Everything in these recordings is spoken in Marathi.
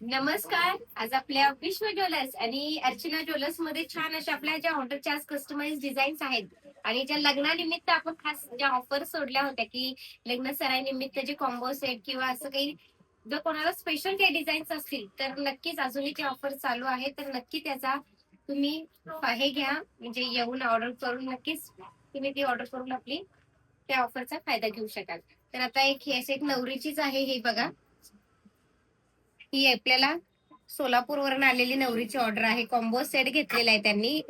नमस्कार. आज आपल्या विश्व ज्वेलर्स आणि अर्चना ज्वेलर्समध्ये छान अशा आपल्या ज्या ऑर्डरच्या आज कस्टमाइज डिझाईन्स आहेत आणि ज्या लग्नानिमित्त आपण खास ज्या ऑफर सोडल्या होत्या की लग्न सरायनिमित्त जे कॉम्बो सेट किंवा असं काही जर कोणाला स्पेशल काही डिझाईन्स असतील तर नक्कीच अजूनही ते ऑफर चालू आहे तर नक्की त्याचा तुम्ही हे घ्या. म्हणजे येऊन ऑर्डर करून नक्कीच तुम्ही ती ऑर्डर करून आपली त्या ऑफरचा फायदा घेऊ शकाल. तर आता एक ही एक नवरीचीच आहे हे बघा. ही आपल्याला सोलापूरवरून आलेली नवरीची ऑर्डर आहे. कॉम्बो सेट घेतलेला आहे त्यांनी.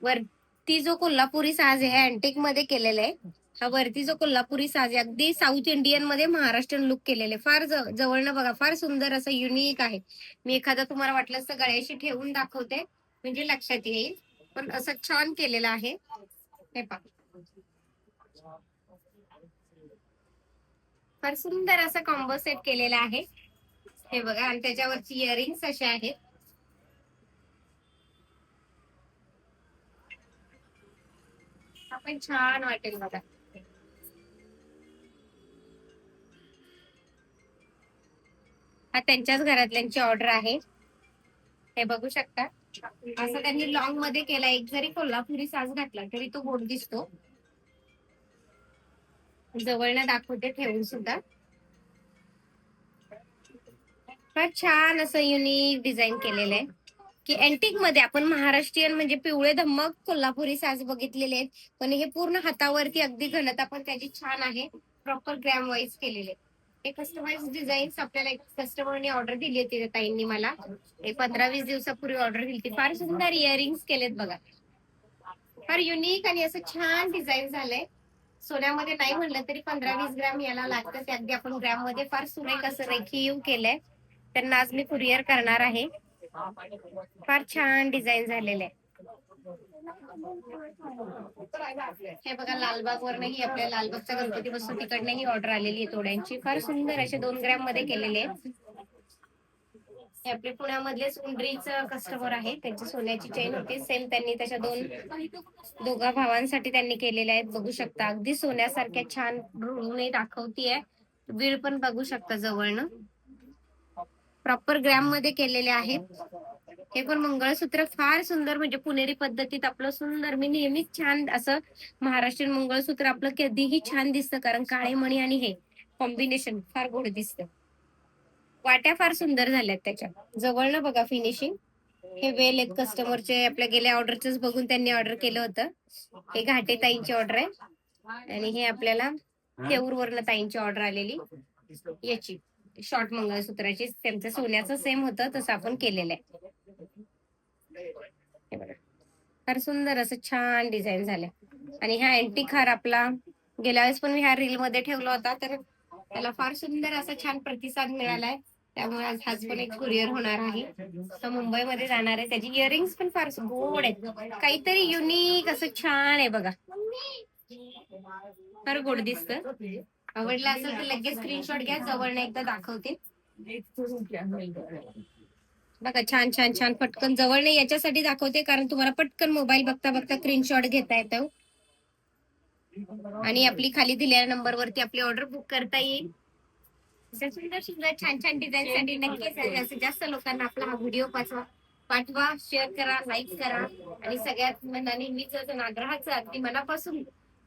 वरती जो कोल्हापुरी साज आहे अँटिकमध्ये केलेला आहे हा वरती जो कोल्हापुरी साज आहे अगदी साऊथ इंडियनमध्ये महाराष्ट्रीयन लुक केलेले फार जवळनं बघा फार सुंदर असं युनिक आहे. मी एखादा तुम्हाला वाटलं तर गळ्याशी ठेवून दाखवते म्हणजे लक्षात येईल. पण असं छान केलेलं आहे. हे पहा. फार सुंदर असा कॉम्बो सेट केलेला आहे. हे बघा आणि त्याच्यावरची इयरिंग्स असे आहेत. आपण छान वाटेल बघा. हा त्यांच्याच घरातल्यांची ऑर्डर आहे. हे बघू शकता. असं त्यांनी लॉंगमध्ये केला एक जरी कोल्हापुरी साज घातला तरी तो गोड दिसतो. जवळनं दाखवते ठेवून सुद्धा. फार छान असं युनिक डिझाईन केलेलं आहे की अँटिकमध्ये आपण महाराष्ट्रीयन म्हणजे पिवळे धम्मक कोल्हापुरी साज बघितलेले आहेत. पण हे पूर्ण हातावरती अगदी घनता पण त्याची छान आहे. प्रॉपर ग्रॅम वाईज केलेले हे कस्टमाइज डिझाईन्स आपल्याला एक कस्टमरने ऑर्डर दिली होती ताईंनी मला. एक पंधरा वीस दिवसापूर्वी ऑर्डर दिली होती. फार सुंदर इयरिंग्स केलेत बघा. फार युनिक आणि असं छान डिझाईन झालंय. सोन्यामध्ये नाही म्हणलं तरी पंधरा वीस ग्रॅम याला लागतं. ते अगदी आपण ग्रॅममध्ये फार सुरेख असं रेखीव केलंय. त्यांना आज मी कुरिअर करणार आहे. फार छान डिझाईन झालेले आहे. हे बघा लालबाग वरनही आपल्या लालबागचा गणपती बसतो तिकडनंही ऑर्डर आलेली आहे तोड्यांची. फार सुंदर असे दोन ग्रॅममध्ये केलेले आहे हे आपले पुण्यामधलेच उंडरीचं कस्टमर आहे. त्यांची सोन्याची चेन होती. सेम त्यांनी त्याच्या दोन दोघा भावांसाठी त्यांनी केलेल्या आहेत. बघू शकता अगदी सोन्यासारख्या छान रुळून दाखवतीये. बीळ पण बघू शकता जवळनं. प्रॉपर ग्रॅममध्ये केलेले आहेत. हे पण मंगळसूत्र फार सुंदर म्हणजे पुणेरी पद्धतीत आपलं सुंदर मी नेहमीच छान असं महाराष्ट्रीयन मंगळसूत्र आपलं कधीही छान दिसतं कारण काळे मणी आणि हे कॉम्बिनेशन फार गोड दिसतं. वाट्या फार सुंदर झाल्यात त्याच्या. जवळनं बघा फिनिशिंग हे वेल आहेत कस्टमरचे आपल्या गेल्या ऑर्डरच बघून त्यांनी ऑर्डर केलं होतं. हे घाटे ताईंची ऑर्डर आहे. आणि हे आपल्याला वरनं ताईंची ऑर्डर आलेली. याची. शॉर्ट मंगळसूत्राची त्यांचं सोन्याचं सेम होतं तसं आपण केलेलं आहे. हे बघा. फार सुंदर असं छान डिझाईन झालंय. आणि हा अँटिक हार आपला गेल्या वेळेस पण मी ह्या रील मध्ये ठेवला होता तर त्याला फार सुंदर असा छान प्रतिसाद मिळालाय. त्यामुळे आज हाच पण एक कुरिअर होणार आहे. तो मुंबईमध्ये जाणार आहे. त्याची इयरिंग्स पण फार गोड आहेत. काहीतरी युनिक असं छान आहे बघा. फार गोड दिसत. आवडला असेल तर लगेच स्क्रीनशॉट घ्या जवळ एकदा दाखवते बघा छान छान छान पटकन जवळ नाही याच्यासाठी दाखवते कारण तुम्हाला पटकन मोबाईल बघता बघता स्क्रीनशॉट घेता येतं. आणि आपली खाली दिलेल्या नंबर वरती आपली ऑर्डर बुक करता येईल. सुंदर सुंदर छान छान डिझाईन साठी नक्कीच जास्तीत जास्त लोकांना आपला हा व्हिडिओ पाठवा. पाठवा शेअर करा लाईक करा. आणि सगळ्यात मनाने मी जर आग्रहाचं अगदी मनापासून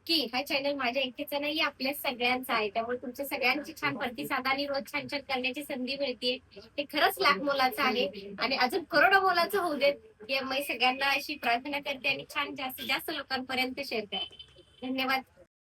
की हा चॅनल माझ्या एकटीचा नाही आपल्या सगळ्यांचा आहे. त्यामुळे तुमच्या सगळ्यांची छान प्रतिसाद आणि रोज छान छान करण्याची संधी मिळते हे खरंच लाख मोलाचं आहे. आणि अजून करोडो मोलाचं होऊ देत हे मी सगळ्यांना अशी प्रार्थना करते आणि छान जास्तीत जास्त लोकांपर्यंत शेअर करते. धन्यवाद.